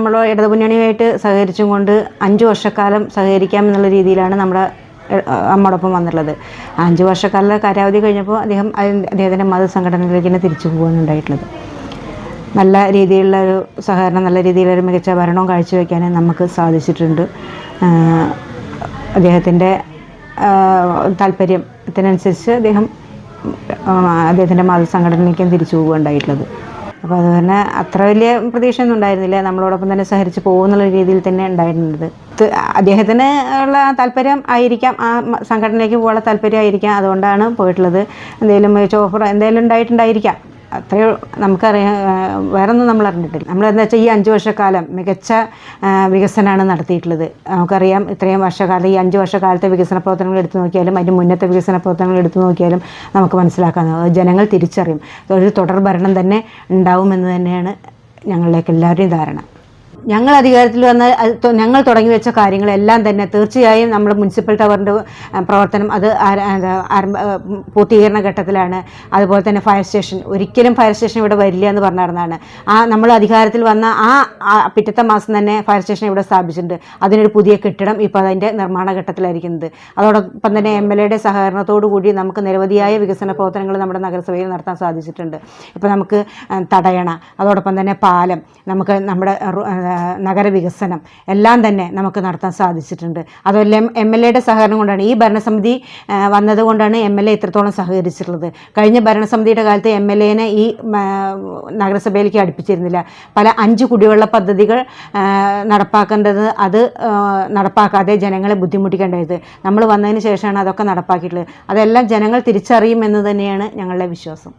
നമ്മൾ ഇടതുമുന്നണിയുമായിട്ട് സഹകരിച്ചും കൊണ്ട് അഞ്ച് വർഷക്കാലം സഹകരിക്കാം എന്നുള്ള രീതിയിലാണ് നമ്മുടെ അമ്മോടൊപ്പം വന്നിട്ടുള്ളത്. അഞ്ച് വർഷക്കാല കാലാവധി കഴിഞ്ഞപ്പോൾ അദ്ദേഹം അദ്ദേഹത്തിന്റെ മതസംഘടനയിലേക്ക് തന്നെ തിരിച്ചു പോകുന്നുണ്ടായിട്ടുള്ളത്. നല്ല രീതിയിലുള്ള ഒരു സഹകരണം നല്ല രീതിയിലൊരു മികച്ച ഭരണവും കാഴ്ചവെക്കാൻ നമുക്ക് സാധിച്ചിട്ടുണ്ട്. അദ്ദേഹത്തിന്റെ താല്പര്യത്തിനനുസരിച്ച് അദ്ദേഹം അദ്ദേഹത്തിന്റെ മതസംഘടനയ്ക്കും തിരിച്ചു പോവുകയുണ്ടായിട്ടുള്ളത് അപ്പോൾ അത് തന്നെ അത്ര വലിയ പ്രതീക്ഷയൊന്നും ഉണ്ടായിരുന്നില്ല. നമ്മളോടൊപ്പം തന്നെ സഹരിച്ച് പോകുന്നുള്ള രീതിയിൽ തന്നെ ഉണ്ടായിരുന്നത്. അദ്ദേഹത്തിന് ഉള്ള താല്പര്യം ആയിരിക്കാം. ആ സംഘടനയ്ക്ക് പോകാനുള്ള താല്പര്യം ആയിരിക്കാം. അതുകൊണ്ടാണ് പോയിട്ടുള്ളത്. എന്തെങ്കിലും ചോഫർ എന്തെങ്കിലും ഉണ്ടായിട്ടുണ്ടായിരിക്കാം. അത്രയോ നമുക്കറിയാം വേറൊന്നും നമ്മൾ അറിഞ്ഞിട്ടില്ല. നമ്മൾ എന്താ വെച്ചാൽ ഈ അഞ്ച് വർഷക്കാലം മികച്ച വികസനമാണ് നടത്തിയിട്ടുള്ളത്. നമുക്കറിയാം ഇത്രയും വർഷക്കാലം ഈ അഞ്ച് വർഷക്കാലത്തെ വികസന പ്രവർത്തനങ്ങൾ എടുത്തു നോക്കിയാലും അതിന്റെ മുന്നത്തെ വികസന പ്രവർത്തനങ്ങൾ എടുത്തു നോക്കിയാലും നമുക്ക് മനസ്സിലാക്കാൻ ജനങ്ങൾ തിരിച്ചറിയും. ഒരു തുടർ ഭരണം തന്നെ ഉണ്ടാവുമെന്ന് തന്നെയാണ് ഞങ്ങളിലേക്ക് എല്ലാവരുടെയും ധാരണ. ഞങ്ങൾ അധികാരത്തിൽ വന്ന ഞങ്ങൾ തുടങ്ങി വെച്ച കാര്യങ്ങളെല്ലാം തന്നെ തീർച്ചയായും നമ്മൾ മുനിസിപ്പൽ ടവറിന്റെ പ്രവർത്തനം അത് പൂർത്തീകരണ ഘട്ടത്തിലാണ്. അതുപോലെ തന്നെ ഫയർ സ്റ്റേഷൻ ഒരിക്കലും ഫയർ സ്റ്റേഷൻ ഇവിടെ വരില്ല എന്ന് പറഞ്ഞിരുന്നതാണ് ആ നമ്മൾ അധികാരത്തിൽ വന്ന ആ പിറ്റത്തെ മാസം തന്നെ ഫയർ സ്റ്റേഷൻ ഇവിടെ സ്ഥാപിച്ചിട്ടുണ്ട്. അതിനൊരു പുതിയ കെട്ടിടം ഇപ്പോൾ അതിന്റെ നിർമ്മാണ ഘട്ടത്തിലായിരിക്കുന്നത്. അതോടൊപ്പം തന്നെ എം എൽ എയുടെ സഹകരണത്തോടു കൂടി നമുക്ക് നിരവധിയായ വികസന പ്രവർത്തനങ്ങൾ നമ്മുടെ നഗരസഭയിൽ നടത്താൻ സാധിച്ചിട്ടുണ്ട്. ഇപ്പോൾ നമുക്ക് തടയണ അതോടൊപ്പം തന്നെ പാലം നമുക്ക് നമ്മുടെ നഗരവികസനം എല്ലാം തന്നെ നമുക്ക് നടത്താൻ സാധിച്ചിട്ടുണ്ട്. അതെല്ലാം എം എൽ എയുടെ സഹകരണം കൊണ്ടാണ് ഈ ഭരണസമിതി വന്നതുകൊണ്ടാണ് എം എൽ എ ഇത്രത്തോളം സഹകരിച്ചിട്ടുള്ളത്. കഴിഞ്ഞ ഭരണസമിതിയുടെ കാലത്ത് എം എൽ എനെ ഈ നഗരസഭയിലേക്ക് അടുപ്പിച്ചിരുന്നില്ല. പല അഞ്ച് കുടിവെള്ള പദ്ധതികൾ നടപ്പാക്കേണ്ടത് അത് നടപ്പാക്കാതെ ജനങ്ങളെ ബുദ്ധിമുട്ടിക്കേണ്ടത്. നമ്മൾ വന്നതിന് ശേഷമാണ് അതൊക്കെ നടപ്പാക്കിയിട്ടുള്ളത്. അതെല്ലാം ജനങ്ങൾ തിരിച്ചറിയുമെന്ന് തന്നെയാണ് ഞങ്ങളുടെ വിശ്വാസം.